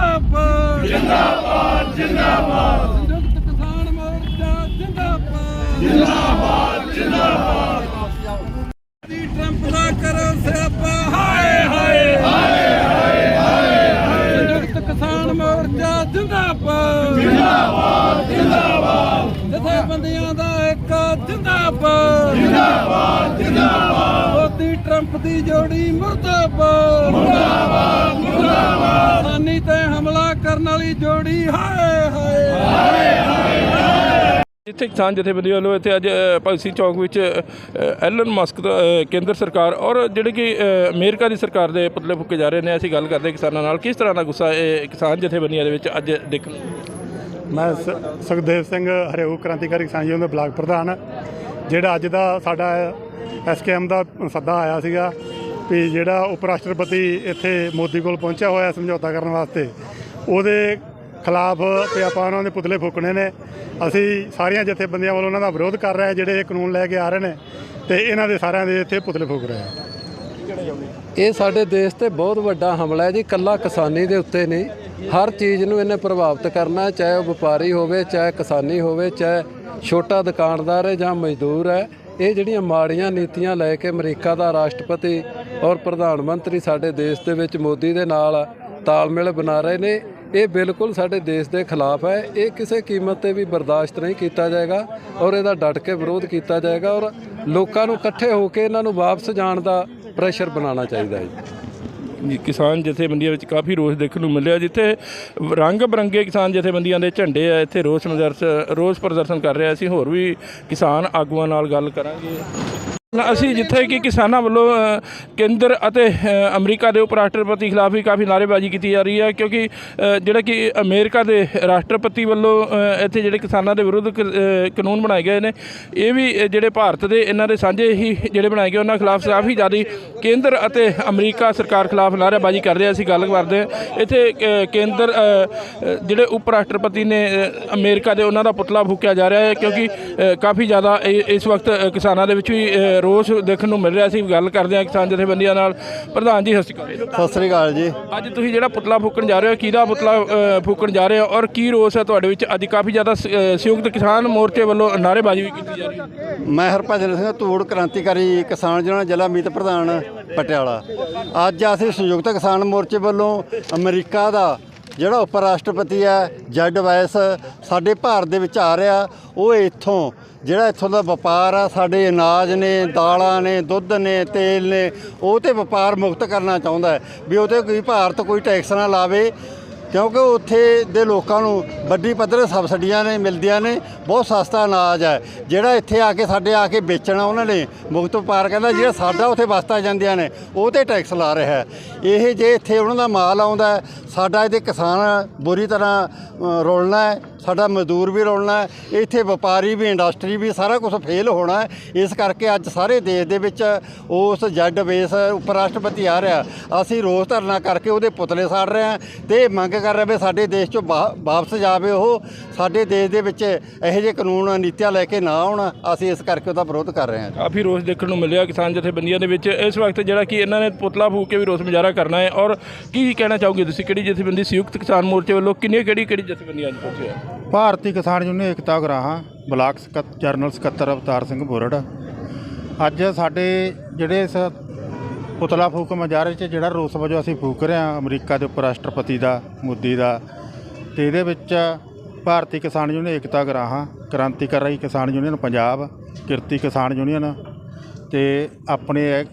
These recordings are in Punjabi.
ਜਿੰਦਾਬਾਦ। ਜਿੰਦਾਬਾਦ ਜਿੰਦਾਬਾਦ। ਸੰਯੁਕਤ ਕਿਸਾਨ ਮੋਰਚਾ ਜਿੰਦਾਬਾਦ। ਜਿੰਦਾਬਾਦ ਜਿੰਦਾਬਾਦ। ਟਰੰਪ ਦਾ ਕਰੋ ਸਿਆਪਾ। ਹਾਏ ਹਾਏ। ਹਾਏ ਹਾਏ ਹਾਏ ਸੰਯੁਕਤ ਕਿਸਾਨ ਮੋਰਚਾ ਜਿੰਦਾਬਾਦ। ਜਿੰਦਾਬਾਦ ਜਿੰਦਾਬਾਦ। ਜਥੇਬੰਦੀਆਂ ਦਾ ਇੱਕ ਜਿੰਦਾਬਾਦ। ਜਿੰਦਾਬਾਦ ਜਿੰਦਾਬਾਦ। ਮੋਦੀ ਟਰੰਪ ਦੀ ਜੋੜੀ ਮੁਰਦਾਬਾਦ। ਮੁਰਦਾਬਾਦ। ਵਾਲੀ ਜੋੜੀ ਹਾਏ ਹਾਏ। ਜਿੱਥੇ ਕਿਸਾਨ ਜਥੇਬੰਦੀ ਵੱਲੋਂ ਇੱਥੇ ਅੱਜ ਭਗਤ ਸਿੰਘ ਚੌਕ ਵਿੱਚ ਐਲਨ ਮਸਕ ਦਾ ਕੇਂਦਰ ਸਰਕਾਰ ਔਰ ਜਿਹੜੇ ਕਿ ਅਮਰੀਕਾ ਦੀ ਸਰਕਾਰ ਦੇ ਪੁਤਲੇ ਫੁੱਕੇ ਜਾ ਰਹੇ ਨੇ ਅਸੀਂ ਗੱਲ ਕਰਦੇ ਕਿਸਾਨਾਂ ਨਾਲ। ਕਿਸ ਤਰ੍ਹਾਂ ਦਾ ਗੁੱਸਾ ਇਹ ਕਿਸਾਨ ਜਥੇਬੰਦੀਆਂ ਦੇ ਵਿੱਚ ਅੱਜ ਦੇਖਣ ਨੂੰ? ਮੈਂ ਸ- ਸੁਖਦੇਵ ਸਿੰਘ ਹਰਿਓ ਕ੍ਰਾਂਤੀਕਾਰੀ ਕਿਸਾਨ ਯੂਨੀਅਨ ਦਾ ਬਲਾਕ ਪ੍ਰਧਾਨ ਜਿਹੜਾ ਅੱਜ ਦਾ ਸਾਡਾ ਐਸਕੇਐਮ ਦਾ ਸੱਦਾ ਆਇਆ ਸੀਗਾ ਵੀ ਜਿਹੜਾ ਉਪ ਰਾਸ਼ਟਰਪਤੀ ਇੱਥੇ ਮੋਦੀ ਕੋਲ ਪਹੁੰਚਿਆ ਹੋਇਆ ਸਮਝੌਤਾ ਕਰਨ ਵਾਸਤੇ ਉਹਦੇ ਖਿਲਾਫ ਤੇ ਆਪਾਂ ਉਹਨਾਂ ਦੇ ਪੁਤਲੇ ਫੂਕਣੇ ਨੇ। ਅਸੀਂ ਸਾਰੀਆਂ ਜਥੇਬੰਦੀਆਂ ਵੱਲੋਂ ਉਹਨਾਂ ਦਾ ਵਿਰੋਧ ਕਰ ਰਹੇ ਜਿਹੜੇ ਇਹ ਕਾਨੂੰਨ ਲੈ ਕੇ ਆ ਰਹੇ ਨੇ ਤੇ ਇਹਨਾਂ ਦੇ ਸਾਰਿਆਂ ਦੇ ਇੱਥੇ ਪੁਤਲੇ ਫੂਕ ਰਹੇ ਹਾਂ। ਇਹ ਸਾਡੇ ਦੇਸ਼ ਤੇ ਬਹੁਤ ਵੱਡਾ ਹਮਲਾ ਹੈ ਜੀ ਕੱਲਾ ਕਿਸਾਨੀ ਦੇ ਉੱਤੇ ਨਹੀਂ। ਹਰ ਚੀਜ਼ ਨੂੰ ਇਹਨੇ ਪ੍ਰਭਾਵਿਤ ਕਰਨਾ ਚਾਹੇ ਉਹ ਵਪਾਰੀ ਹੋਵੇ, ਚਾਹੇ ਕਿਸਾਨੀ ਹੋਵੇ, ਚਾਹੇ ਛੋਟਾ ਦੁਕਾਨਦਾਰ ਹੈ ਜਾਂ ਮਜ਼ਦੂਰ ਹੈ। ਇਹ ਜਿਹੜੀਆਂ ਮਾੜੀਆਂ ਨੀਤੀਆਂ ਲੈ ਕੇ ਅਮਰੀਕਾ ਦਾ ਰਾਸ਼ਟਰਪਤੀ ਔਰ ਪ੍ਰਧਾਨ ਮੰਤਰੀ ਸਾਡੇ ਦੇਸ਼ ਦੇ ਵਿੱਚ ਮੋਦੀ ਦੇ ਨਾਲ ਤਾਲਮੇਲ ਬਣਾ ਰਹੇ ਨੇ ਇਹ ਬਿਲਕੁਲ ਸਾਡੇ ਦੇਸ਼ ਦੇ ਖਿਲਾਫ ਹੈ। ਇਹ ਕਿਸੇ ਕੀਮਤ ਤੇ ਵੀ ਬਰਦਾਸ਼ਤ ਨਹੀਂ ਕੀਤਾ ਜਾਏਗਾ ਔਰ ਇਹਦਾ ਡਟ ਕੇ ਵਿਰੋਧ ਕੀਤਾ ਜਾਏਗਾ ਔਰ ਲੋਕਾਂ ਨੂੰ ਇਕੱਠੇ ਹੋ ਕੇ ਇਹਨਾਂ ਨੂੰ ਵਾਪਸ ਜਾਣ ਦਾ ਪ੍ਰੈਸ਼ਰ ਬਣਾਉਣਾ ਚਾਹੀਦਾ ਹੈ ਕਿਸਾਨ ਜਥੇਬੰਦੀਆਂ ਵਿੱਚ ਕਾਫੀ ਰੋਸ ਦੇਖਣ ਨੂੰ ਮਿਲਿਆ ਜਿੱਥੇ ਰੰਗ ਬਰੰਗੇ ਕਿਸਾਨ ਜਥੇਬੰਦੀਆਂ ਦੇ ਝੰਡੇ ਆ। ਇੱਥੇ ਰੋਸ ਪ੍ਰਦਰਸ਼ਨ ਰੋਸ ਪ੍ਰਦਰਸ਼ਨ ਕਰ ਰਿਹਾ ਅਸੀਂ ਹੋਰ ਵੀ ਕਿਸਾਨ ਆਗੂਆਂ ਨਾਲ ਗੱਲ ਕਰਾਂਗੇ। ਅਸੀਂ ਜਿੱਥੇ ਕਿ ਕਿਸਾਨਾਂ ਵੱਲੋਂ ਕੇਂਦਰ ਅਤੇ ਅਮਰੀਕਾ ਦੇ ਉਪ ਰਾਸ਼ਟਰਪਤੀ ਖਿਲਾਫ ਵੀ ਕਾਫੀ ਨਾਅਰੇਬਾਜ਼ੀ ਕੀਤੀ ਜਾ ਰਹੀ ਹੈ, ਕਿਉਂਕਿ ਜਿਹੜਾ ਕਿ ਅਮਰੀਕਾ ਦੇ ਰਾਸ਼ਟਰਪਤੀ ਵੱਲੋਂ ਇੱਥੇ ਜਿਹੜੇ ਕਿਸਾਨਾਂ ਦੇ ਵਿਰੁੱਧ ਕ- ਕਾਨੂੰਨ ਬਣਾਏ ਗਏ ਨੇ, ਇਹ ਵੀ ਜਿਹੜੇ ਭਾਰਤ ਦੇ ਇਹਨਾਂ ਦੇ ਸਾਂਝੇ ਹੀ ਜਿਹੜੇ ਬਣਾਏ ਗਏ, ਉਹਨਾਂ ਖਿਲਾਫ ਕਾਫੀ ਜ਼ਿਆਦਾ ਕੇਂਦਰ ਅਤੇ ਅਮਰੀਕਾ ਸਰਕਾਰ ਖਿਲਾਫ ਨਾਅਰੇਬਾਜ਼ੀ ਕਰਦੇ ਹਾਂ ਅਸੀਂ ਗੱਲ ਕਰਦੇ ਹਾਂ। ਇੱਥੇ ਕੇਂਦਰ ਜਿਹੜੇ ਉਪ ਰਾਸ਼ਟਰਪਤੀ ਨੇ ਅਮਰੀਕਾ ਦੇ, ਉਹਨਾਂ ਦਾ ਪੁਤਲਾ ਫੂਕਿਆ ਜਾ ਰਿਹਾ ਹੈ, ਕਿਉਂਕਿ ਕਾਫੀ ਜ਼ਿਆਦਾ ਇਹ- ਇਸ ਵਕਤ ਕਿਸਾਨਾਂ ਦੇ ਵਿੱਚ ਵੀ ਰੋਸ ਦੇਖਣ ਨੂੰ ਮਿਲ ਰਿਹਾ ਸੀ ਗੱਲ ਕਰਦੇ ਹਾਂ ਕਿਸਾਨ ਜਥੇਬੰਦੀਆਂ ਨਾਲ। ਪ੍ਰਧਾਨ ਜੀ ਸਤਿ ਸ਼੍ਰੀ ਅਕਾਲ ਸਤਿ ਸ੍ਰੀ ਅਕਾਲ ਜੀ। ਅੱਜ ਤੁਸੀਂ ਜਿਹੜਾ ਪੁਤਲਾ ਫੂਕਣ ਜਾ ਰਹੇ ਹੋ ਕਿਹਦਾ ਪੁਤਲਾ ਅ, ਫੂਕਣ ਜਾ ਰਹੇ ਹੋ ਔਰ ਕੀ ਰੋਸ ਹੈ ਤੁਹਾਡੇ ਵਿੱਚ? ਅੱਜ ਕਾਫੀ ਜ਼ਿਆਦਾ ਸ- ਅ, ਸੰਯੁਕਤ ਕਿਸਾਨ ਮੋਰਚੇ ਵੱਲੋਂ ਨਾਅਰੇਬਾਜ਼ੀ ਵੀ ਕੀਤੀ ਜਾ ਰਹੀ ਹੈ। ਮੈਂ ਹਰਭਜਨ ਸਿੰਘ ਧੂੜ ਕ੍ਰਾਂਤੀਕਾਰੀ ਕਿਸਾਨ ਜਨਾਂ ਜ਼ਿਲ੍ਹਾ ਮੀਤ ਪ੍ਰਧਾਨ ਪਟਿਆਲਾ। ਅੱਜ ਅਸੀਂ ਸੰਯੁਕਤ ਕਿਸਾਨ ਮੋਰਚੇ ਵੱਲੋਂ ਅਮਰੀਕਾ ਦਾ ਜਿਹੜਾ ਉਪ ਰਾਸ਼ਟਰਪਤੀ ਆ ਜੈਡ ਵਾਇਸ, ਸਾਡੇ ਭਾਰਤ ਦੇ ਵਿੱਚ ਆ ਰਿਹਾ, ਉਹ ਇੱਥੋਂ, ਜਿਹੜਾ ਇੱਥੋਂ ਦਾ ਵਪਾਰ ਆ, ਸਾਡੇ ਅਨਾਜ ਨੇ, ਦਾਲਾਂ ਨੇ, ਦੁੱਧ ਨੇ, ਤੇਲ ਨੇ, ਉਹ ਤੇ ਵਪਾਰ ਮੁਕਤ ਕਰਨਾ ਚਾਹੁੰਦਾ ਵੀ ਉਹ ਤੇ ਕੋਈ ਭਾਰਤ ਕੋਈ ਟੈਕਸ ਨਾ ਲਾਵੇ ਕਿਉਂਕਿ ਉੱਥੇ ਦੇ ਲੋਕਾਂ ਨੂੰ ਵੱਡੀ ਪੱਧਰ ਸਬਸਿਡੀਆਂ ਨੇ ਮਿਲਦੀਆਂ ਨੇ ਬਹੁਤ ਸਸਤਾ ਅਨਾਜ ਹੈ। ਜਿਹੜਾ ਇੱਥੇ ਆ ਕੇ ਸਾਡੇ ਆ ਕੇ ਵੇਚਣਾ ਉਹਨਾਂ ਨੇ ਮੁਕਤ ਵਪਾਰ ਕਹਿੰਦਾ ਜਿਹੜਾ ਸਾਡਾ ਉੱਥੇ ਵਸਤਾਂ ਜਾਂਦੀਆਂ ਨੇ ਉਹ ਤੇ ਟੈਕਸ ਲਾ ਰਿਹਾ ਇਹ ਜੇ ਇੱਥੇ ਉਹਨਾਂ ਦਾ ਮਾਲ ਆਉਂਦਾ ਸਾਡਾ ਇਹਦੇ ਕਿਸਾਨ ਬੁਰੀ ਤਰ੍ਹਾਂ ਅ, ਰੁਲਣਾ ਹੈ ਸਾਡਾ ਮਜ਼ਦੂਰ ਵੀ ਰੋਲਣਾ ਹੈ, ਇੱਥੇ ਵਪਾਰੀ ਵੀ, ਇੰਡਸਟਰੀ ਵੀ, ਸਾਰਾ ਕੁਝ ਫੇਲ ਹੋਣਾ ਹੈ। ਇਸ ਕਰਕੇ ਅੱਜ ਸਾਰੇ ਦੇਸ਼ ਦੇ ਵਿੱਚ ਉਸ ਜੱਡ ਬੇਸ ਉਪ ਰਾਸ਼ਟਰਪਤੀ ਆ ਰਿਹਾ। ਅਸੀਂ ਰੋਸ ਧਰਨਾ ਕਰਕੇ ਉਹਦੇ ਪੁਤਲੇ ਸਾੜ ਰਹੇ ਹਾਂ ਤੇ ਮੰਗ ਕਰ ਰਹੇ ਵੀ ਸਾਡੇ ਦੇਸ਼ ਚੋਂ ਵਾ- ਵਾਪਸ ਜਾਵੇ ਉਹ। ਸਾਡੇ ਦੇਸ਼ ਦੇ ਵਿੱਚ ਇਹੋ ਜਿਹੇ ਕਾਨੂੰਨ, ਨੀਤੀਆਂ ਲੈ ਕੇ ਨਾ ਆਉਣ, ਅਸੀਂ ਇਸ ਕਰਕੇ ਉਹਦਾ ਵਿਰੋਧ ਕਰ ਰਹੇ ਹਾਂ। ਕਾਫੀ ਰੋਸ ਦੇਖਣ ਨੂੰ ਮਿਲਿਆ ਕਿਸਾਨ ਜਥੇਬੰਦੀਆਂ ਦੇ ਵਿੱਚ। ਇਸ ਵਕਤ ਜਿਹੜਾ ਕਿ ਇਹਨਾਂ ਨੇ ਪੁਤਲਾ ਫੂਕ ਕੇ ਵੀ ਰੋਸ ਮੁਜ਼ਾਹਰਾ ਕਰਨਾ ਹੈ। ਔਰ ਕੀ ਕਹਿਣਾ ਚਾਹੋਗੇ ਤੁਸੀਂ? ਕਿਹੜੀ ਜਥੇਬੰਦੀ ਸੰਯੁਕਤ ਕਿਸਾਨ ਮੋਰਚੇ ਵੱਲੋਂ ਕਿੰਨੀਆਂ, ਕਿਹੜੀ ਕਿਹੜੀ ਜਥੇਬੰਦੀਆਂ ਅੱਜ ਪਹੁੰਚੇ ਭਾਰਤੀ ਕਿਸਾਨ ਯੂਨੀਅਨ ਏਕਤਾ ਗਰਾਹਾਂ, ਬਲਾਕ ਸਕੱਤਰ ਜਰਨਲ ਸਕੱਤਰ ਅਵਤਾਰ ਸਿੰਘ ਬੋਰੜ ਅੱਜ ਸਾਡੇ ਜਿਹੜੇ ਇਸ ਪੁਤਲਾ ਫੂਕ ਮਜ਼ਾਰੇ 'ਚ ਜਿਹੜਾ ਰੋਸ ਵਜੋਂ ਅਸੀਂ ਫੂਕ ਰਹੇ ਹਾਂ, ਅਮਰੀਕਾ ਦੇ ਉਪ ਰਾਸ਼ਟਰਪਤੀ ਦਾ, ਮੋਦੀ ਦਾ, ਤੇ ਇਹਦੇ ਵਿੱਚ ਭਾਰਤੀ ਕਿਸਾਨ ਯੂਨੀਅਨ ਏਕਤਾ ਗਰਾਹਾਂ, ਕ੍ਰਾਂਤੀਕਾਰੀ ਕਿਸਾਨ ਯੂਨੀਅਨ ਪੰਜਾਬ, ਕਿਰਤੀ ਕਿਸਾਨ ਯੂਨੀਅਨ ਤੇ ਆਪਣੇ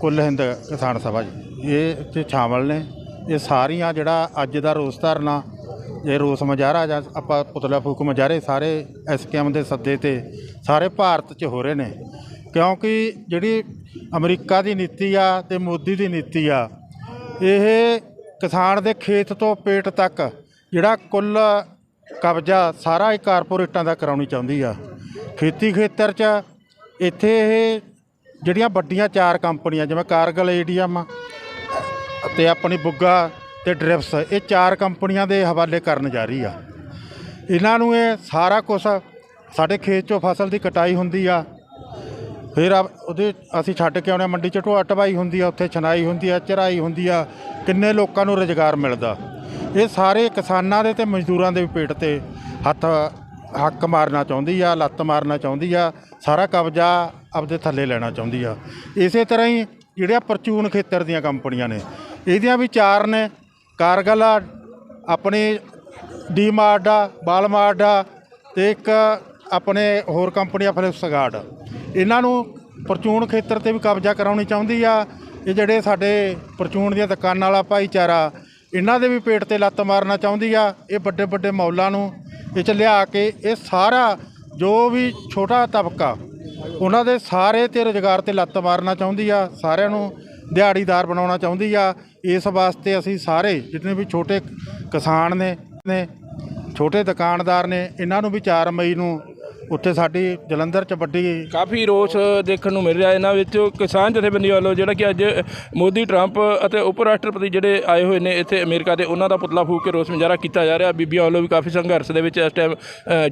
ਕੁੱਲ ਹਿੰਦ ਕਿਸਾਨ ਸਭਾ ਜੀ। ਇਹ ਇੱਥੇ ਸ਼ਾਮਲ ਨੇ। ਇਹ ਸਾਰੀਆਂ ਜਿਹੜਾ ਅੱਜ ਦਾ ਰੋਸ ਧਰਨਾ ਇਹ ਰੋਸ ਮੁਜ਼ਾਹਰਾ ਜਾਂ ਆਪਾਂ ਪੁਤਲਾ ਫੂਕ ਮੁਜ਼ਾਹਰੇ ਸਾਰੇ ਐਸਕੇਐਮ ਦੇ ਸੱਦੇ ਤੇ ਸਾਰੇ ਭਾਰਤ 'ਚ ਹੋ ਰਹੇ ਨੇ। ਕਿਉਂਕਿ ਜਿਹੜੀ ਅਮਰੀਕਾ ਦੀ ਨੀਤੀ ਆ ਤੇ ਮੋਦੀ ਦੀ ਨੀਤੀ ਆ, ਇਹ ਕਿਸਾਨ ਦੇ ਖੇਤ ਤੋਂ ਪੇਟ ਤੱਕ ਜਿਹੜਾ ਕੁੱਲ ਕਬਜ਼ਾ ਸਾਰਾ ਹੀ ਕਾਰਪੋਰੇਟਾਂ ਦਾ ਕਰਾਉਣੀ ਚਾਹੁੰਦੀ ਆ। ਖੇਤੀ ਖੇਤਰ 'ਚ ਇੱਥੇ ਇਹ ਜਿਹੜੀਆਂ ਵੱਡੀਆਂ ਚਾਰ ਕੰਪਨੀਆਂ ਜਿਵੇਂ ਕਾਰਗਲ ਏਡੀਐਮ ਤੇ ਆਪਣੀ ਬੁੱਗਾ ਤੇ ਡ੍ਰਿਪਸ, ਇਹ ਚਾਰ ਕੰਪਨੀਆਂ ਦੇ ਹਵਾਲੇ ਕਰਨ ਜਾ ਰਹੀ ਆ। ਇਹਨਾਂ ਨੂੰ ਇਹ ਸਾਰਾ ਕੁਝ ਸਾਡੇ ਖੇਤ 'ਚੋਂ ਫਸਲ ਦੀ ਕਟਾਈ ਹੁੰਦੀ ਆ। ਫਿਰ ਆ- ਉਹਦੇ ਅਸੀਂ ਛੱਡ ਕੇ ਆਉਣੇ ਮੰਡੀ 'ਚ ਢੋਆ ਢਵਾਈ ਹੁੰਦੀ ਆ, ਉੱਥੇ ਛਨਾਈ ਹੁੰਦੀ ਆ ਚਰਾਈ ਹੁੰਦੀ ਆ, ਕਿੰਨੇ ਲੋਕਾਂ ਨੂੰ ਰੁਜ਼ਗਾਰ ਮਿਲਦਾ। ਇਹ ਸਾਰੇ ਕਿਸਾਨਾਂ ਦੇ ਤੇ ਮਜ਼ਦੂਰਾਂ ਦੇ ਪੇਟ ਤੇ ਹੱਥ, ਹੱਕ ਮਾਰਨਾ ਚਾਹੁੰਦੀ ਆ, ਲੱਤ ਮਾਰਨਾ ਚਾਹੁੰਦੀ ਆ, ਸਾਰਾ ਕਬਜ਼ਾ ਆਪਦੇ ਥੱਲੇ ਲੈਣਾ ਚਾਹੁੰਦੀ ਆ। ਇਸੇ ਤਰ੍ਹਾਂ ਹੀ ਜਿਹੜੀਆਂ ਪਰਚੂਨ ਖੇਤਰ ਦੀਆਂ ਕੰਪਨੀਆਂ ਨੇ, ਇਹਦੀਆਂ ਵੀ ਚਾਰ ਨੇ। ਕਾਰਗਲ ਆ ਆਪਣੀ ਡੀਮਾਰਟ ਆ ਬਾਲਮਾਰਟ ਆ ਤੇ ਇੱਕ ਆਪਣੇ ਹੋਰ ਕੰਪਨੀ ਆ ਫਲਿਪਸਗਾਰਡ ਇਹਨਾਂ ਨੂੰ ਪਰਚੂਨ ਖੇਤਰ ਤੇ ਵੀ ਕਬਜ਼ਾ ਕਰਾਉਣੀ ਚਾਹੁੰਦੀ ਆ। ਇਹ ਜਿਹੜੇ ਸਾਡੇ ਪਰਚੂਨ ਦੀਆਂ ਦੁਕਾਨਾਂ ਵਾਲਾ ਭਾਈਚਾਰਾ, ਇਹਨਾਂ ਦੇ ਵੀ ਪੇਟ ਤੇ ਲੱਤ ਮਾਰਨਾ ਚਾਹੁੰਦੀ ਆ। ਇਹ ਵੱਡੇ ਵੱਡੇ ਮੌਲਾਂ ਨੂੰ, ਇਹ ਚ ਲਿਆ ਕੇ ਇਹ ਸਾਰਾ ਜੋ ਵੀ ਛੋਟਾ ਤਬਕਾ, ਉਹਨਾਂ ਦੇ ਸਾਰੇ ਤੇ ਰੁਜ਼ਗਾਰ ਤੇ ਲੱਤ ਮਾਰਨਾ ਚਾਹੁੰਦੀ ਆ। ਸਾਰਿਆਂ ਨੂੰ ਦਿਹਾੜੀਦਾਰ ਬਣਾਉਣਾ ਚਾਹੁੰਦੀ ਆ। ਇਸ ਵਾਸਤੇ ਅਸੀਂ ਸਾਰੇ ਜਿੰਨੇ ਵੀ ਛੋਟੇ ਕਿਸਾਨ ਨੇ ਨੇ, ਛੋਟੇ ਦੁਕਾਨਦਾਰ ਨੇ, ਇਹਨਾਂ ਨੂੰ ਵੀ 4 ਮਈ ਨੂੰ ਉੱਥੇ ਸਾਡੀ ਜਲੰਧਰ ਚ ਵੱਡੀ ਕਾਫੀ ਰੋਸ ਦੇਖਣ ਨੂੰ ਮਿਲ ਰਿਹਾ ਇਹਨਾਂ ਵਿੱਚ। ਕਿਸਾਨ ਜਥੇਬੰਦੀਆਂ ਵੱਲੋਂ ਜਿਹੜਾ ਕਿ ਅੱਜ ਮੋਦੀ, ਟਰੰਪ ਅਤੇ ਉਪ ਰਾਸ਼ਟਰਪਤੀ ਜਿਹੜੇ ਆਏ ਹੋਏ ਨੇ ਇੱਥੇ ਅਮਰੀਕਾ ਦੇ ਉਹਨਾਂ ਦਾ ਪੁਤਲਾ ਫੂਕ ਕੇ ਰੋਸ ਮੁਜ਼ਾਹਰਾ ਕੀਤਾ ਜਾ ਰਿਹਾ। ਬੀਬੀਆਂ ਵੱਲੋਂ ਵੀ ਕਾਫੀ ਸੰਘਰਸ਼ ਦੇ ਵਿੱਚ ਇਸ ਟਾਈਮ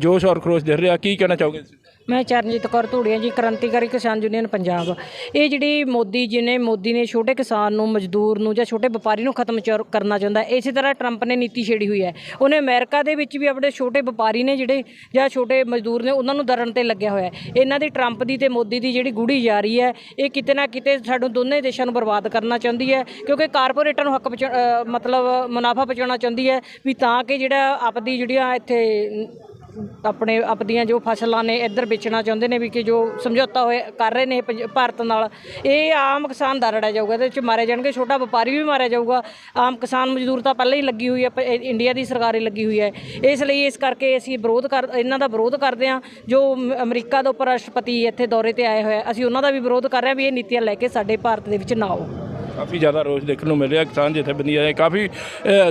ਜੋਸ਼ ਔਰ ਖਰੋਸ਼ ਦਿਖ ਰਿਹਾ। ਕੀ ਕਹਿਣਾ ਚਾਹੋਗੇ ਮੈਂ ਚਰਨਜੀਤ ਕੌਰ ਧੂੜੀਆਂ ਜੀ, ਕ੍ਰਾਂਤੀਕਾਰੀ ਕਿਸਾਨ ਯੂਨੀਅਨ ਪੰਜਾਬ। ਇਹ ਜਿਹੜੀ ਮੋਦੀ ਜੀ ਨੇ, ਮੋਦੀ ਨੇ ਛੋਟੇ ਕਿਸਾਨ ਨੂੰ, ਮਜ਼ਦੂਰ ਨੂੰ ਜਾਂ ਛੋਟੇ ਵਪਾਰੀ ਨੂੰ ਖਤਮ ਚਰ- ਕਰਨਾ ਚਾਹੁੰਦਾ, ਇਸੇ ਤਰ੍ਹਾਂ ਟਰੰਪ ਨੇ ਨੀਤੀ ਛੇੜੀ ਹੋਈ ਹੈ। ਉਹਨੇ ਅਮਰੀਕਾ ਦੇ ਵਿੱਚ ਵੀ ਆਪਣੇ ਛੋਟੇ ਵਪਾਰੀ ਨੇ ਜਿਹੜੇ ਜਾਂ ਛੋਟੇ ਮਜ਼ਦੂਰ ਨੇ, ਉਹਨਾਂ ਨੂੰ ਦਰਨ ਤੇ ਲੱਗਿਆ ਹੋਇਆ ਹੈ। ਇਹਨਾਂ ਦੀ, ਟਰੰਪ ਦੀ ਤੇ ਮੋਦੀ ਦੀ ਜਿਹੜੀ ਗੂੜੀ ਜਾਰੀ ਹੈ, ਇਹ ਕਿਤੇ ਨਾ ਕਿਤੇ ਸਾਨੂੰ ਦੋਨੇ ਦੇਸ਼ਾਂ ਨੂੰ ਬਰਬਾਦ ਕਰਨਾ ਚਾਹੁੰਦੀ ਹੈ, ਕਿਉਂਕਿ ਕਾਰਪੋਰੇਟਾਂ ਨੂੰ ਹੱਕ ਪਹੁੰਚਾ- ਮਤਲਬ ਮੁਨਾਫਾ ਪਹੁੰਚਾਉਣਾ ਚਾਹੁੰਦੀ ਹੈ, ਵੀ ਤਾਂ ਕਿ ਜਿਹੜਾ ਆਪਦੀ ਜਿਹੜੀਆਂ ਇੱਥੇ ਆਪਣੇ ਆਪਦੀਆਂ ਜੋ ਫਸਲਾਂ ਨੇ ਇੱਧਰ ਵੇਚਣਾ ਚਾਹੁੰਦੇ ਨੇ ਵੀ ਕਿ ਜੋ ਸਮਝੌਤਾ ਹੋਇਆ ਕਰ ਰਹੇ ਨੇ ਪੰਜ- ਭਾਰਤ ਨਾਲ, ਇਹ ਆਮ ਕਿਸਾਨ ਦਾ ਰੜਿਆ ਜਾਊਗਾ, ਇਹਦੇ ਵਿੱਚ ਮਾਰੇ ਜਾਣਗੇ, ਛੋਟਾ ਵਪਾਰੀ ਵੀ ਮਾਰਿਆ ਜਾਊਗਾ। ਆਮ ਕਿਸਾਨ ਮਜ਼ਦੂਰ ਤਾਂ ਪਹਿਲਾਂ ਹੀ ਲੱਗੀ ਹੋਈ ਹੈ, ਪ- ਇੰਡੀਆ ਦੀ ਸਰਕਾਰ ਹੀ ਲੱਗੀ ਹੋਈ ਹੈ। ਇਸ ਲਈ ਇਸ ਕਰਕੇ ਅਸੀਂ ਵਿਰੋਧ ਕਰ, ਇਹਨਾਂ ਦਾ ਵਿਰੋਧ ਕਰਦੇ ਹਾਂ, ਜੋ ਅਮਰੀਕਾ ਦੇ ਉਪ ਰਾਸ਼ਟਰਪਤੀ ਇੱਥੇ ਦੌਰੇ ਤੇ ਆਏ ਹੋਏ ਅਸੀਂ ਉਹਨਾਂ ਦਾ ਵੀ ਵਿਰੋਧ ਕਰ ਰਹੇ ਹਾਂ ਵੀ ਇਹ ਨੀਤੀਆਂ ਲੈ ਕੇ ਸਾਡੇ ਭਾਰਤ ਦੇ ਵਿੱਚ ਨਾ ਆਓ। ਕਾਫੀ ਜ਼ਿਆਦਾ ਰੋਸ ਦੇਖਣ ਨੂੰ ਮਿਲ ਰਿਹਾ ਕਿਸਾਨ ਜਥੇਬੰਦੀਆਂ ਹੈ ਕਾਫੀ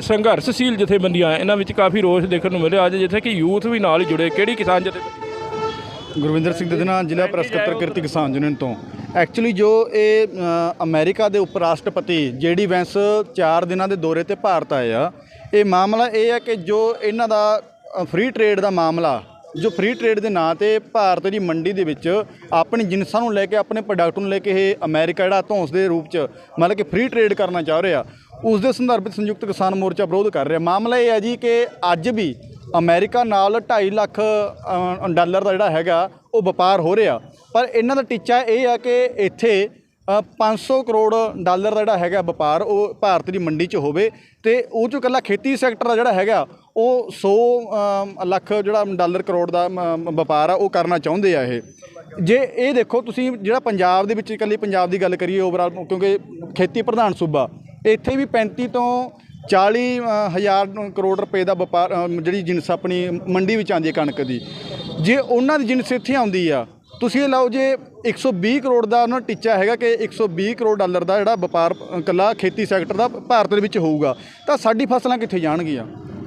ਸੰਘਰਸ਼ਸ਼ੀਲ ਜਥੇਬੰਦੀਆਂ ਇਹਨਾਂ ਵਿੱਚ ਕਾਫੀ ਰੋਸ ਦੇਖਣ ਨੂੰ ਮਿਲਿਆ ਅੱਜ ਜਿੱਥੇ ਕਿ ਯੂਥ ਵੀ ਨਾਲ ਹੀ ਜੁੜੇ। ਕਿਹੜੀ ਕਿਸਾਨ ਜਥੇਬੰਦੀ ਗੁਰਵਿੰਦਰ ਸਿੰਘ ਦਦਨਾ ਜ਼ਿਲ੍ਹਾ ਪ੍ਰੈਸ ਸਕੱਤਰ ਕਿਰਤੀ ਕਿਸਾਨ ਯੂਨੀਅਨ ਤੋਂ। ਐਕਚੁਅਲੀ ਜੋ ਇਹ ਅ, ਅਮਰੀਕਾ ਦੇ ਉਪ ਰਾਸ਼ਟਰਪਤੀ ਜੇਡੀ ਵੈਂਸ 4 ਦਿਨਾਂ ਦੇ ਦੌਰੇ ਤੇ ਭਾਰਤ ਆਏ ਆ ਇਹ ਮਾਮਲਾ ਇਹ ਹੈ ਕਿ ਜੋ ਇਹਨਾਂ ਦਾ ਫ੍ਰੀ ਟ੍ਰੇਡ ਦਾ ਮਾਮਲਾ ਜੋ ਫ੍ਰੀ ਟ੍ਰੇਡ ਦੇ ਨਾਂ ਤੇ ਭਾਰਤ ਦੀ ਮੰਡੀ ਦੇ ਵਿੱਚ ਆਪਣੀ ਜਿਨਸਾਂ ਨੂੰ ਲੈ ਕੇ, ਆਪਣੇ ਪ੍ਰੋਡਕਟ ਨੂੰ ਲੈ ਕੇ ਇਹ ਅਮਰੀਕਾ ਜਿਹੜਾ ਧੌਂਸ ਦੇ ਰੂਪ 'ਚ ਮਤਲਬ ਕਿ ਫ੍ਰੀ ਟ੍ਰੇਡ ਕਰਨਾ ਚਾਹ ਰਿਹਾ ਉਸ ਦੇ ਸੰਦਰਭ ਵਿੱਚ ਸੰਯੁਕਤ ਕਿਸਾਨ ਮੋਰਚਾ ਵਿਰੋਧ ਕਰ ਰਿਹਾ। ਮਾਮਲਾ ਇਹ ਹੈ ਜੀ ਕਿ ਅੱਜ ਵੀ ਅਮਰੀਕਾ ਨਾਲ 2.5 ਲੱਖ ਡਾਲਰ ਦਾ ਜਿਹੜਾ ਹੈਗਾ, ਉਹ ਵਪਾਰ ਹੋ ਰਿਹਾ। ਪਰ ਇਹਨਾਂ ਦਾ ਟੀਚਾ ਇਹ ਆ ਕਿ ਇੱਥੇ 500 ਕਰੋੜ ਡਾਲਰ ਦਾ ਜਿਹੜਾ ਹੈਗਾ ਵਪਾਰ, ਉਹ ਭਾਰਤ ਦੀ ਮੰਡੀ 'ਚ ਹੋਵੇ ਤੇ ਉਹ 'ਚੋਂ ਇਕੱਲਾ ਖੇਤੀ ਸੈਕਟਰ ਦਾ ਜਿਹੜਾ ਹੈਗਾ, ਉਹ 100 ਲੱਖ ਜਿਹੜਾ ਡਾਲਰ ਕਰੋੜ ਦਾ ਵਪਾਰ ਆ, ਉਹ ਕਰਨਾ ਚਾਹੁੰਦੇ ਆ ਇਹ। ਜੇ ਇਹ ਦੇਖੋ, ਤੁਸੀਂ ਜਿਹੜਾ ਪੰਜਾਬ ਦੇ ਵਿੱਚ ਇਕੱਲੀ ਪੰਜਾਬ ਦੀ ਗੱਲ ਕਰੀਏ ਓਵਰਆਲ ਕਿਉਂਕਿ ਖੇਤੀ ਪ੍ਰਧਾਨ ਸੂਬਾ, ਇੱਥੇ ਵੀ 35 ਤੋਂ 40 ਹਜ਼ਾਰ ਕਰੋੜ ਰੁਪਏ ਦਾ ਵਪਾਰ ਜਿਹੜੀ ਜਿਨਸ ਆਪਣੀ ਮੰਡੀ ਵਿੱਚ ਆਉਂਦੀ ਹੈ ਕਣਕ ਦੀ। ਜੇ ਉਹਨਾਂ ਦੀ ਜਿਨਸ ਇੱਥੇ ਆਉਂਦੀ ਆ ਤੁਸੀਂ ਇਹ ਲਾਓ ਜੇ 120 ਕਰੋੜ ਦਾ ਉਹਨਾਂ ਦਾ ਟੀਚਾ ਹੈਗਾ ਕਿ 120 ਕਰੋੜ ਡਾਲਰ ਦਾ ਜਿਹੜਾ ਵਪਾਰ ਅ, ਇਕੱਲਾ ਖੇਤੀ ਸੈਕਟਰ ਦਾ ਭਾਰਤ ਦੇ ਵਿੱਚ ਹੋਊਗਾ ਤਾਂ ਸਾਡੀ ਫਸਲਾਂ ਕਿੱਥੇ ਜਾਣਗੀਆਂ?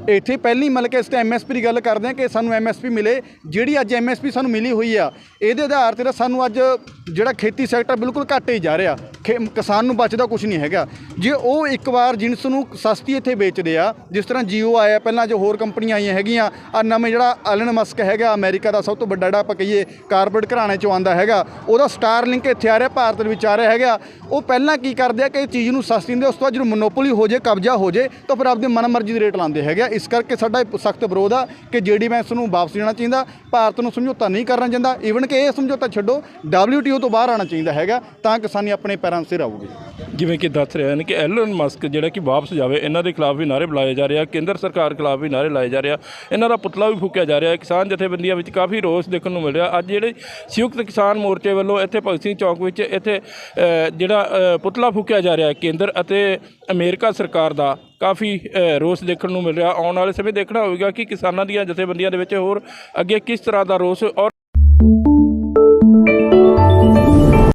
ਇੱਥੇ ਪਹਿਲੀ ਮਤਲਬ ਕਿ ਇਸ ਤੇ ਐਮਐਸਪੀ ਦੀ ਗੱਲ ਕਰਦੇ ਹਾਂ ਕਿ ਸਾਨੂੰ ਐਮਐਸਪੀ ਮਿਲੇ, ਜਿਹੜੀ ਅੱਜ ਐਮਐਸਪੀ ਸਾਨੂੰ ਮਿਲੀ ਹੋਈ ਆ, ਇਹਦੇ ਆਧਾਰ ਤੇ ਤਾਂ ਸਾਨੂੰ ਅੱਜ ਜਿਹੜਾ ਖੇਤੀ ਸੈਕਟਰ ਬਿਲਕੁਲ ਘੱਟ ਹੀ ਜਾ ਰਿਹਾ, ਖੇ- ਕਿਸਾਨ ਨੂੰ ਬਚਦਾ ਕੁਝ ਨਹੀਂ ਹੈਗਾ। ਜੇ ਉਹ ਇੱਕ ਵਾਰ ਜਿਨਸ ਨੂੰ ਸਸਤੀ ਇੱਥੇ ਵੇਚਦੇ ਆ, ਜਿਸ ਤਰ੍ਹਾਂ ਜੀਓ ਆਇਆ, ਪਹਿਲਾਂ ਜੋ ਹੋਰ ਕੰਪਨੀਆਂ ਆਈਆਂ ਹੈਗੀਆਂ, ਆ ਨਵੇਂ ਜਿਹੜਾ ਐਲਨ ਮਸਕ ਹੈਗਾ, ਅਮਰੀਕਾ ਦਾ ਸਭ ਤੋਂ ਵੱਡਾ ਜਿਹੜਾ ਆਪਾਂ ਕਹੀਏ ਕਾਰਪੋਰੇਟ ਘਰਾਣੇ ਚੋਂ ਆਂਦਾ ਹੈਗਾ, ਉਹਦਾ ਸਟਾਰ ਲਿੰਕ ਇੱਥੇ ਆ ਰਿਹਾ, ਭਾਰਤ ਦੇ ਵਿੱਚ ਆ ਰਿਹਾ ਹੈਗਾ। ਉਹ ਪਹਿਲਾਂ ਕੀ ਕਰਦੇ ਆ ਕਿ ਚੀਜ਼ ਨੂੰ ਸਸਤੀ ਦਿੰਦੇ ਉਸ ਤੋਂ ਬਾਅਦ ਜਦੋਂ ਮੋਨੋਪੋਲੀ ਹੋ ਜੇ ਕਬਜ਼ਾ ਹੋ ਜੇ ਤਾਂ ਫਿਰ ਆਪਦੀ ਮਨਮਰਜ਼ੀ ਦੇ ਰੇਟ ਲਾਉਂਦੇ ਹੈਗੇ ਇਸ ਕਰਕੇ ਸਾਡਾ ਸਖਤ ਵਿਰੋਧ ਆ ਕਿ ਜਿਹੜੀ ਮੈਂ ਇਸ ਨੂੰ ਵਾਪਸ ਲੈਣਾ ਚਾਹੀਦਾ, ਭਾਰਤ ਨੂੰ ਸਮਝੌਤਾ ਨਹੀਂ ਕਰਨਾ ਚਾਹੀਦਾ ਈਵਨ ਕਿ ਇਹ ਸਮਝੌਤਾ ਛੱਡੋ, WTO ਤੋਂ ਬਾਹਰ ਆਉਣਾ ਚਾਹੀਦਾ ਹੈਗਾ, ਤਾਂ ਕਿਸਾਨੀ ਆਪਣੇ ਪੈਰਾਂ 'ਤੇ ਸਿਰ ਆਊਗੀ। ਜਿਵੇਂ ਕਿ ਦੱਸ ਰਿਹਾ ਨੇ ਕਿ ਐਲਨ ਮਸਕ ਜਿਹੜਾ ਕਿ ਵਾਪਸ ਜਾਵੇ, ਇਹਨਾਂ ਦੇ ਖਿਲਾਫ ਵੀ ਨਾਰੇ ਬੁਲਾਏ ਜਾ ਰਿਹਾ ਕੇਂਦਰ ਸਰਕਾਰ ਖਿਲਾਫ ਵੀ ਨਾਰੇ ਲਾਏ ਜਾ ਰਿਹਾ ਇਹਨਾਂ ਦਾ ਪੁਤਲਾ ਵੀ ਫੂਕਿਆ ਜਾ ਰਿਹਾ ਕਿਸਾਨ ਜਥੇਬੰਦੀਆਂ ਵਿੱਚ ਕਾਫੀ ਰੋਸ ਦੇਖਣ ਨੂੰ ਮਿਲ ਰਿਹਾ। ਅੱਜ ਜਿਹੜੇ ਸੰਯੁਕਤ ਕਿਸਾਨ ਮੋਰਚੇ ਵੱਲੋਂ ਇੱਥੇ ਭਗਤ ਸਿੰਘ ਚੌਕ ਵਿੱਚ ਇੱਥੇ ਜਿਹੜਾ ਪੁਤਲਾ ਫੂਕਿਆ ਜਾ ਰਿਹਾ ਕੇਂਦਰ ਅਤੇ ਅਮਰੀਕਾ ਸਰਕਾਰ ਦਾ ਕਾਫੀ ਰੋਸ ਦੇਖਣ ਨੂੰ ਮਿਲ ਰਿਹਾ। ਆਉਣ ਵਾਲੇ ਸਮੇਂ ਦੇਖਣਾ ਹੋਵੇਗਾ ਕਿ ਕਿਸਾਨਾਂ ਦੀਆਂ ਜਥੇਬੰਦੀਆਂ ਦੇ ਵਿੱਚ ਹੋਰ ਅੱਗੇ ਕਿਸ ਤਰ੍ਹਾਂ ਦਾ ਰੋਸ ਔਰ